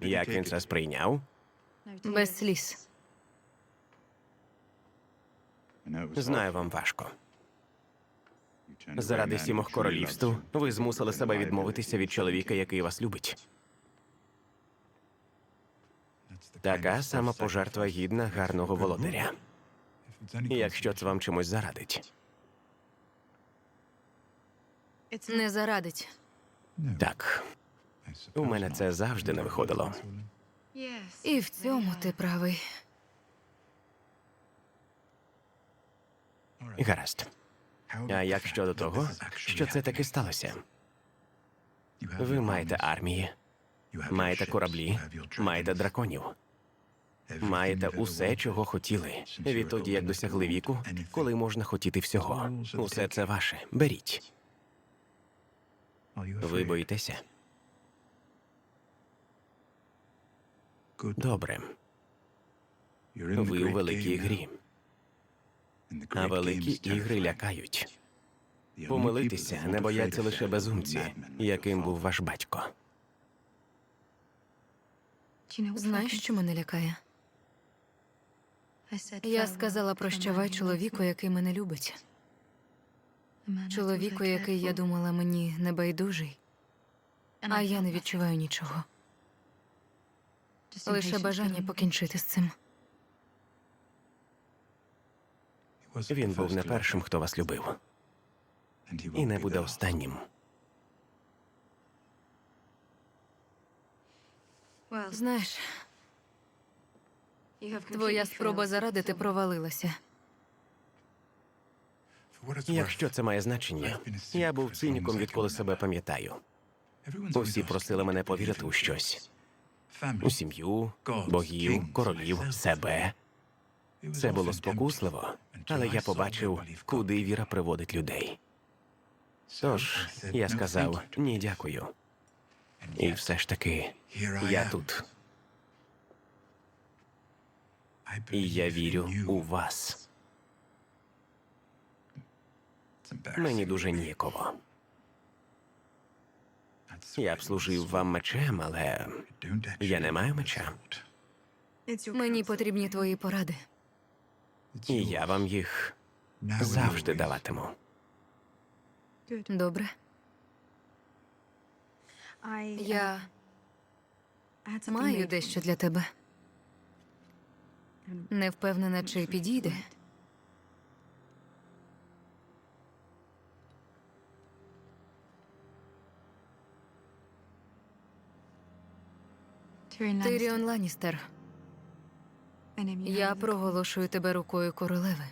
Як він це сприйняв? Без сліз. Знаю, вам важко. Заради сімох королівств ви змусили себе відмовитися від чоловіка, який вас любить. Така сама пожертва гідна гарного володаря. Якщо це вам чимось зарадить. Не зарадить. Так, у мене це завжди не виходило. І в цьому ти правий. Гаразд. А як щодо того, що це таки сталося? Ви маєте армії, маєте кораблі, маєте драконів, маєте усе, чого хотіли. Відтоді, як досягли віку, коли можна хотіти всього. Усе це ваше. Беріть. Ви боїтеся? Добре. Ви у великій грі. А великі ігри лякають. Помилитися не бояться лише безумці, яким був ваш батько. Знаєш, що мене лякає? Я сказала прощавай чоловіку, який мене любить. Чоловіку, який я думала мені небайдужий, а я не відчуваю нічого. Лише бажання покінчити з цим. Він був не першим, хто вас любив, і не буде останнім. Знаєш, твоя спроба зарадити провалилася. Якщо це має значення, я був циніком, відколи себе пам'ятаю. Усі просили мене повірити у щось у сім'ю, богів, королів, себе. Це було спокусливо, але я побачив, куди віра приводить людей. Тож я сказав ні, дякую. І все ж таки, я тут. І я вірю у вас. Мені дуже ніяково. Я б служив вам мечем, але я не маю меча. Мені потрібні твої поради. І я вам їх завжди даватиму. Добре. Я маю дещо для тебе. Не впевнена, чи підійде. Тиріон Ланністер, я проголошую тебе рукою королеви.